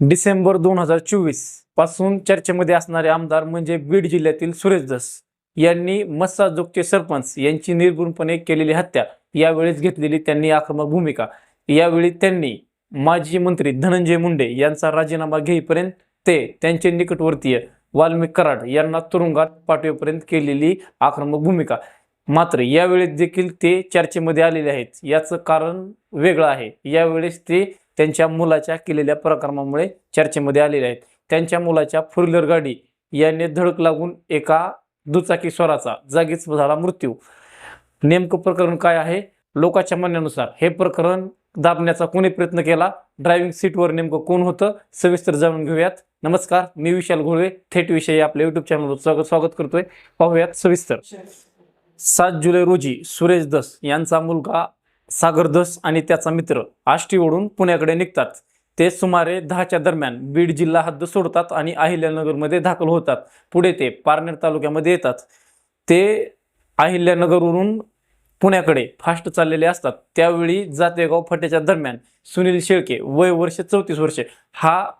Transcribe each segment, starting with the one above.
डिसेंबर दोन हजार चोवीसपासून चर्चेमध्ये असणारे आमदार म्हणजे बीड जिल्ह्यातील सुरेश दस यांनी मस्साजोगचे सरपंच यांची निर्गुणपणे केलेली हत्या यावेळेस घेतलेली त्यांनी आक्रमक भूमिका. यावेळी त्यांनी माजी मंत्री धनंजय मुंडे यांचा राजीनामा घेईपर्यंत ते त्यांचे निकटवर्तीय वाल्मिक कराड यांना तुरुंगात पाठवेपर्यंत केलेली आक्रमक भूमिका. मात्र यावेळेस देखील ते चर्चेमध्ये आलेले आहेत. याचं कारण वेगळं आहे. यावेळेस ते त्यांच्या मुलाच्या केलेल्या पराक्रमामुळे चर्चेमध्ये आलेले आहेत. त्यांच्या मुलाच्या फोर व्हीलर गाडी याने धडक लागून एका दुचाकी स्वराचा जागीच झाला मृत्यू. नेमकं प्रकरण काय आहे? लोकांच्या म्हणण्यानुसार हे प्रकरण दाबण्याचा कोणी प्रयत्न केला? ड्रायव्हिंग सीटवर नेमकं कोण होतं? सविस्तर जाणून घेऊयात. नमस्कार मी विशाल घोळवे थेट विषयी आपल्या युट्यूब चॅनलवर स्वागत स्वागत करतोय. पाहूयात सविस्तर. सात जुलै रोजी सुरेश दस यांचा मुलगा सागरदस आणि त्याचा मित्र आष्टीवरून पुण्याकडे निघतात. ते सुमारे दहाच्या दरम्यान बीड जिल्हा हद्द सोडतात आणि अहिल्यानगरमध्ये दाखल होतात. पुढे ते पारनेर तालुक्यामध्ये येतात. ते अहिल्यानगरवरून पुण्याकडे फास्ट चाललेले असतात. त्यावेळी जातेगाव फटेच्या दरम्यान सुनील शेळके वय वर्ष चौतीस वर्षे हा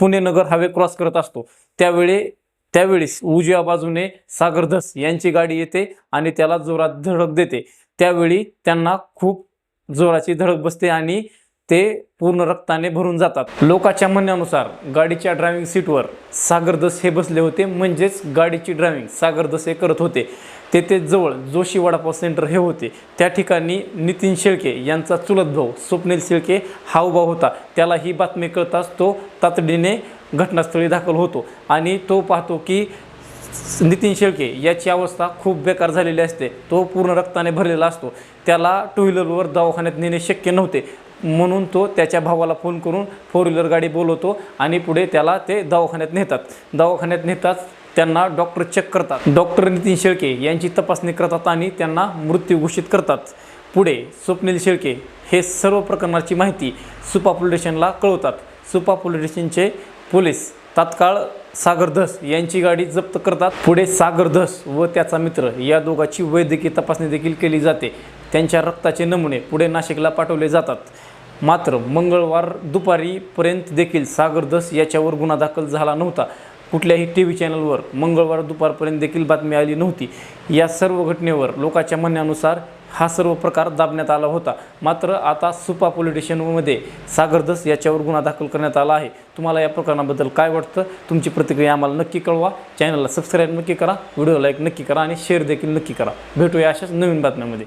पुणे नगर क्रॉस करत असतो. त्यावेळी त्यावेळेस उजव्या बाजूने सागरधस यांची गाडी येते आणि त्याला जोरात धडक देते. त्यावेळी त्यांना खूप जोराची धडक बसते आणि ते पूर्ण रक्ताने भरून जातात. लोकांच्या म्हणण्यानुसार गाडीच्या ड्रायव्हिंग सीटवर सागरदस हे बसले होते. म्हणजेच गाडीची ड्रायव्हिंग सागरदस हे करत होते. तेथे जवळ जोशी वडापाव सेंटर हे होते. त्या ठिकाणी नितीन शेळके यांचा चुलत भाऊ स्वप्नील शेळके हा उभा होता. त्याला ही बातमी कळताच तो तातडीने घटनास्थळी दाखल होतो आणि तो पाहतो की नितीन शेळके याची अवस्था खूप बेकार झालेली असते. तो पूर्ण रक्ताने भरलेला असतो. त्याला टू व्हीलरवर दवाखान्यात नेणे शक्य नव्हते. म्हणून तो त्याच्या भावाला फोन करून फोर व्हीलर गाडी बोलवतो आणि पुढे त्याला ते दवाखान्यात नेतात. दवाखान्यात नेताच त्यांना डॉक्टर चेक करतात. डॉक्टर नितीन शेळके यांची तपासणी करतात आणि त्यांना मृत्यू घोषित करतात. पुढे स्वप्नील शेळके हे सर्व प्रकरणाची माहिती सुपा पोलीस स्टेशनला कळवतात. सुपा पोलीस स्टेशनचे पोलीस तात्काळ सागरधस यांची गाडी जप्त करतात. पुढे सागरधस व त्याचा मित्र या दोघांची वैद्यकीय तपासणी देखील केली जाते. त्यांच्या रक्ताचे नमुने पुढे नाशिकला पाठवले जातात. मात्र मंगळवार दुपारीपर्यंत देखील सागरधस याच्यावर गुन्हा दाखल झाला नव्हता. कुठल्याही टी व्ही चॅनलवर मंगळवार दुपारपर्यंत देखील बातमी आली नव्हती. या सर्व घटनेवर लोकांच्या म्हणण्यानुसार हा सर्व प्रकार दाबण्यात आला होता. मात्र आता सुपा पॉलिटिशियनमध्ये सागरदस याच्यावर गुन्हा दाखल करण्यात आला आहे. तुम्हाला या प्रकरणाबद्दल काय वाटतं? तुमची प्रतिक्रिया आम्हाला नक्की कळवा. चॅनलला सबस्क्राईब नक्की करा. व्हिडिओ लाईक नक्की करा आणि शेअर देखील नक्की करा. भेटूया अशाच नवीन बातम्यामध्ये.